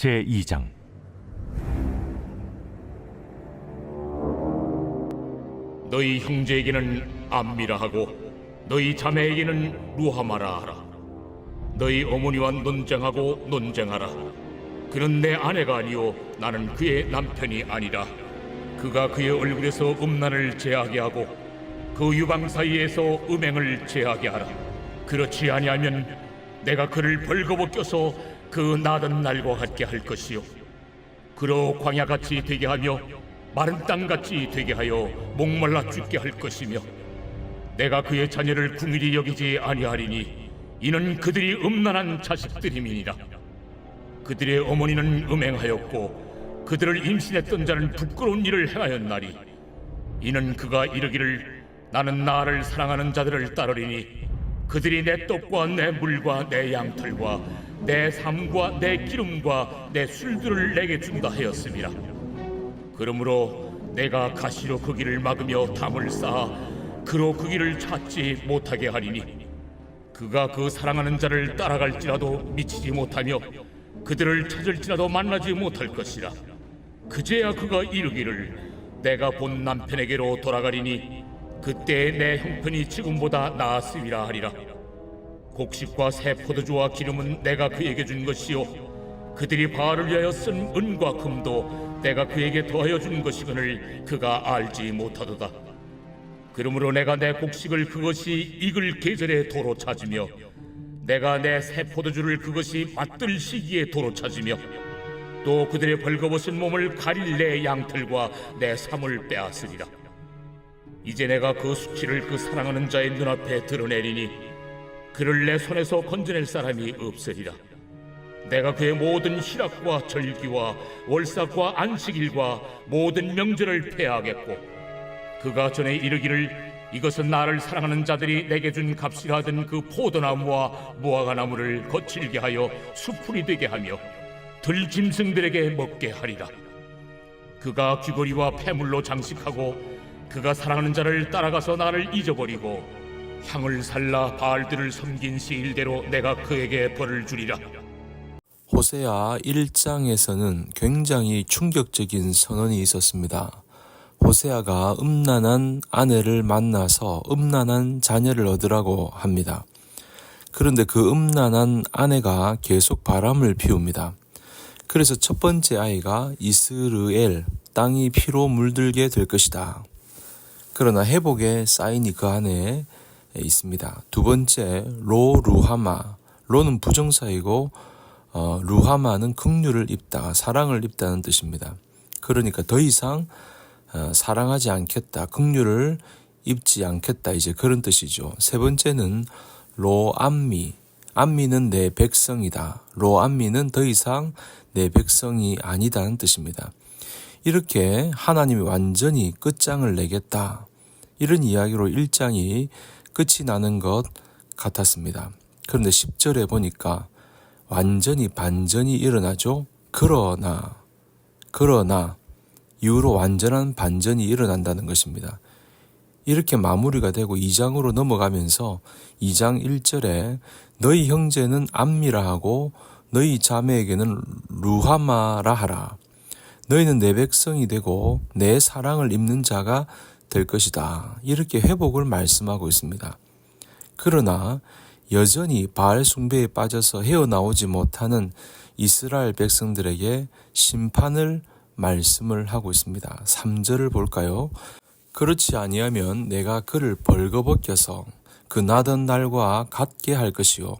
제2장. 너희 형제에게는 암미라 하고 너희 자매에게는 루하마라 하라. 너희 어머니와 논쟁하고 논쟁하라. 그는 내 아내가 아니요 나는 그의 남편이 아니라 그가 그의 얼굴에서 음란을 제하게 하고 그 유방 사이에서 음행을 제하게 하라. 그렇지 아니하면 내가 그를 벌거벗겨서 그 나던 날과 같게 할 것이요. 그로 광야같이 되게 하며 마른 땅같이 되게 하여 목말라 죽게 할 것이며 내가 그의 자녀를 궁일이 여기지 아니하리니 이는 그들이 음란한 자식들임이니라. 그들의 어머니는 음행하였고 그들을 임신했던 자는 부끄러운 일을 행하였나니 이는 그가 이르기를 나는 나를 사랑하는 자들을 따르리니 그들이 내 떡과 내 물과 내 양털과 내 삶과 내 기름과 내 술들을 내게 준다 하였습니다. 그러므로 내가 가시로 그 길을 막으며 담을 쌓아 그로 그 길을 찾지 못하게 하리니 그가 그 사랑하는 자를 따라갈지라도 미치지 못하며 그들을 찾을지라도 만나지 못할 것이라 그제야 그가 이르기를 내가 본 남편에게로 돌아가리니 그때 내 형편이 지금보다 나았으리라 하리라 곡식과 새 포도주와 기름은 내가 그에게 준 것이요. 그들이 바알을 위하여 쓴 은과 금도 내가 그에게 더하여 준 것이거늘 그가 알지 못하도다. 그러므로 내가 내 곡식을 그것이 익을 계절에 도로 찾으며 내가 내 새 포도주를 그것이 맛들 시기에 도로 찾으며 또 그들의 벌거벗은 몸을 가릴 내 양털과 내 삶을 빼앗으리라. 이제 내가 그 수치를 그 사랑하는 자의 눈앞에 드러내리니 그를 내 손에서 건져낼 사람이 없으리라. 내가 그의 모든 희락과 절기와 월삭과 안식일과 모든 명절을 폐하겠고 그가 전에 이르기를 이것은 나를 사랑하는 자들이 내게 준 값이라 하던 그 포도나무와 무화과 나무를 거칠게 하여 수풀이 되게 하며 들짐승들에게 먹게 하리라. 그가 귀걸이와 폐물로 장식하고 그가 사랑하는 자를 따라가서 나를 잊어버리고 향을 살라 바알들을 섬긴 시일대로 내가 그에게 벌을 주리라 호세아 1장에서는 굉장히 충격적인 선언이 있었습니다. 호세아가 음란한 아내를 만나서 음란한 자녀를 얻으라고 합니다. 그런데 그 음란한 아내가 계속 바람을 피웁니다. 그래서 첫 번째 아이가 이스르엘, 땅이 피로 물들게 될 것이다. 그러나 회복의 사인이 그 안에 있습니다. 두 번째, 로 루하마. 로는 부정사이고, 어, 루하마는 긍휼을 입다, 사랑을 입다는 뜻입니다. 그러니까 더 이상 어, 사랑하지 않겠다, 긍휼을 입지 않겠다, 이제 그런 뜻이죠. 세 번째는 로암미. 암미는 내 백성이다. 로암미는 더 이상 내 백성이 아니다는 뜻입니다. 이렇게 하나님이 완전히 끝장을 내겠다. 이런 이야기로 1장이 끝이 나는 것 같았습니다. 그런데 10절에 보니까 완전히 반전이 일어나죠. 그러나, 그러나, 이후로 완전한 반전이 일어난다는 것입니다. 이렇게 마무리가 되고 2장으로 넘어가면서 2장 1절에 너희 형제는 암미라 하고 너희 자매에게는 루하마라 하라. 너희는 내 백성이 되고 내 사랑을 입는 자가 될 것이다. 이렇게 회복을 말씀하고 있습니다. 그러나 여전히 바알 숭배에 빠져서 헤어나오지 못하는 이스라엘 백성들에게 심판을 말씀을 하고 있습니다. 3절을 볼까요? 그렇지 아니하면 내가 그를 벌거벗겨서 그 나던 날과 같게 할 것이요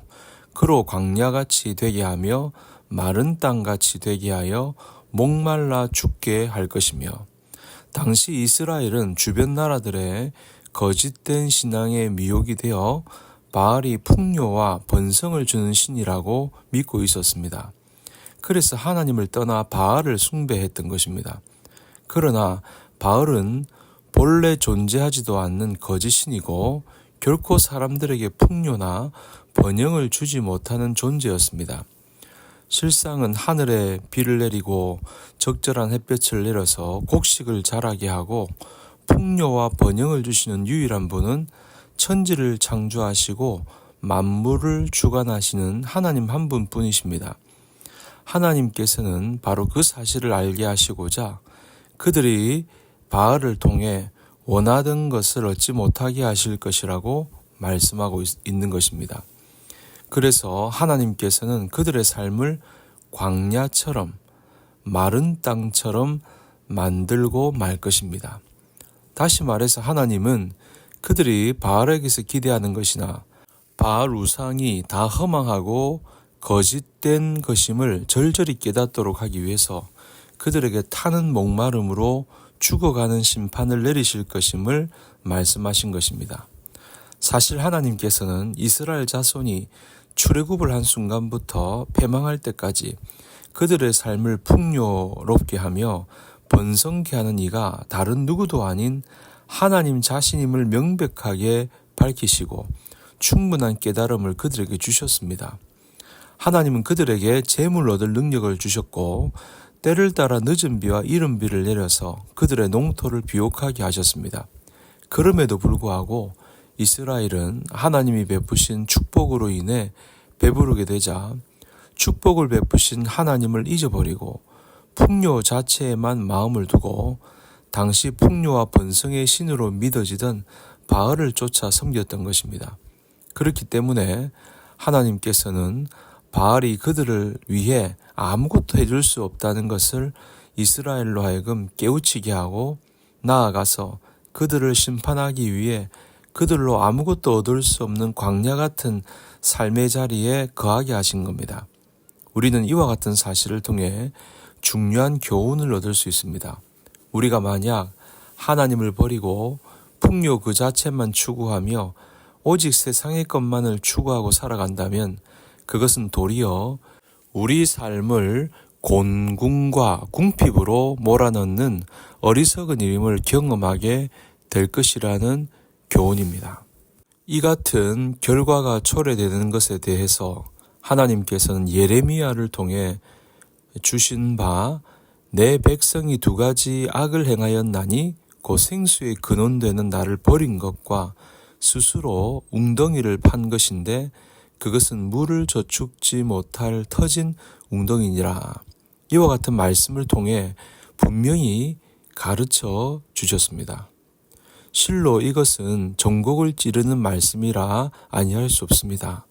그로 광야같이 되게 하며 마른 땅같이 되게 하여 목말라 죽게 할 것이며 당시 이스라엘은 주변 나라들의 거짓된 신앙의 미혹이 되어 바알이 풍요와 번성을 주는 신이라고 믿고 있었습니다. 그래서 하나님을 떠나 바알을 숭배했던 것입니다. 그러나 바알은 본래 존재하지도 않는 거짓신이고 결코 사람들에게 풍요나 번영을 주지 못하는 존재였습니다. 실상은 하늘에 비를 내리고 적절한 햇볕을 내려서 곡식을 자라게 하고 풍요와 번영을 주시는 유일한 분은 천지를 창조하시고 만물을 주관하시는 하나님 한 분뿐이십니다. 하나님께서는 바로 그 사실을 알게 하시고자 그들이 바알을 통해 원하던 것을 얻지 못하게 하실 것이라고 말씀하고 있- 있는 것입니다. 그래서 하나님께서는 그들의 삶을 광야처럼 마른 땅처럼 만들고 말 것입니다. 다시 말해서 하나님은 그들이 바알에게서 기대하는 것이나 바알 우상이 다 허망하고 거짓된 것임을 절절히 깨닫도록 하기 위해서 그들에게 타는 목마름으로 죽어가는 심판을 내리실 것임을 말씀하신 것입니다. 사실 하나님께서는 이스라엘 자손이 출애굽을 한 순간부터 패망할 때까지 그들의 삶을 풍요롭게 하며 번성케 하는 이가 다른 누구도 아닌 하나님 자신임을 명백하게 밝히시고 충분한 깨달음을 그들에게 주셨습니다. 하나님은 그들에게 재물 얻을 능력을 주셨고 때를 따라 늦은 비와 이른 비를 내려서 그들의 농토를 비옥하게 하셨습니다. 그럼에도 불구하고 이스라엘은 하나님이 베푸신 축복으로 인해 배부르게 되자 축복을 베푸신 하나님을 잊어버리고 풍요 자체에만 마음을 두고 당시 풍요와 번성의 신으로 믿어지던 바알을 쫓아 섬겼던 것입니다. 그렇기 때문에 하나님께서는 바알이 그들을 위해 아무것도 해줄 수 없다는 것을 이스라엘로 하여금 깨우치게 하고 나아가서 그들을 심판하기 위해 그들로 아무것도 얻을 수 없는 광야 같은 삶의 자리에 거하게 하신 겁니다. 우리는 이와 같은 사실을 통해 중요한 교훈을 얻을 수 있습니다. 우리가 만약 하나님을 버리고 풍요 그 자체만 추구하며 오직 세상의 것만을 추구하고 살아간다면 그것은 도리어 우리 삶을 곤궁과 궁핍으로 몰아넣는 어리석은 일임을 경험하게 될 것이라는 교훈입니다. 이 같은 결과가 초래되는 것에 대해서 하나님께서는 예레미야를 통해 주신 바 내 백성이 두 가지 악을 행하였나니 곧 생수의 근원되는 나를 버린 것과 스스로 웅덩이를 판 것인데 그것은 물을 저축지 못할 터진 웅덩이니라. 이와 같은 말씀을 통해 분명히 가르쳐 주셨습니다. 실로 이것은 전곡을 찌르는 말씀이라 아니할 수 없습니다.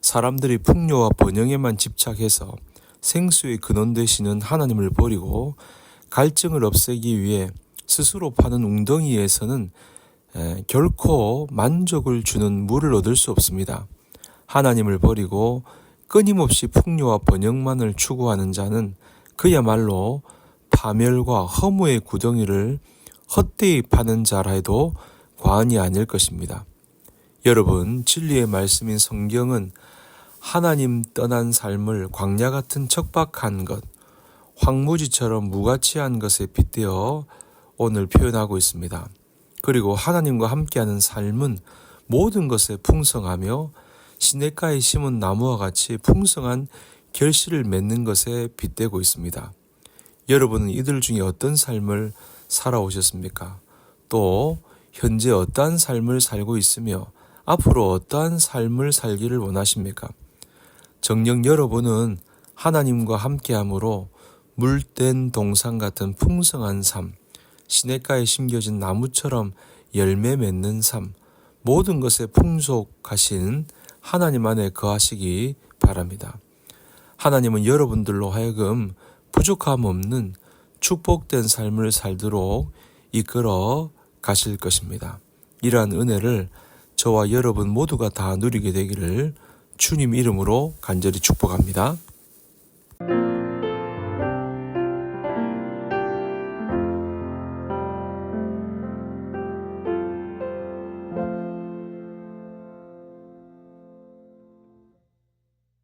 사람들이 풍요와 번영에만 집착해서 생수의 근원 되시는 하나님을 버리고 갈증을 없애기 위해 스스로 파는 웅덩이에서는 에, 결코 만족을 주는 물을 얻을 수 없습니다. 하나님을 버리고 끊임없이 풍요와 번영만을 추구하는 자는 그야말로 파멸과 허무의 구덩이를 헛되이 파는 자라 해도 과언이 아닐 것입니다. 여러분, 진리의 말씀인 성경은 하나님 떠난 삶을 광야 같은 척박한 것, 황무지처럼 무가치한 것에 빗대어 오늘 표현하고 있습니다. 그리고 하나님과 함께하는 삶은 모든 것에 풍성하며 시냇가에 심은 나무와 같이 풍성한 결실을 맺는 것에 빗대고 있습니다. 여러분은 이들 중에 어떤 삶을 살아오셨습니까? 또 현재 어떠한 삶을 살고 있으며 앞으로 어떠한 삶을 살기를 원하십니까? 정녕 여러분은 하나님과 함께함으로 물된 동산 같은 풍성한 삶, 시냇가에 심겨진 나무처럼 열매 맺는 삶, 모든 것에 풍족하신 하나님 안에 거하시기 바랍니다. 하나님은 여러분들로 하여금 부족함 없는 축복된 삶을 살도록 이끌어 가실 것입니다. 이러한 은혜를 저와 여러분 모두가 다 누리게 되기를 주님 이름으로 간절히 축복합니다.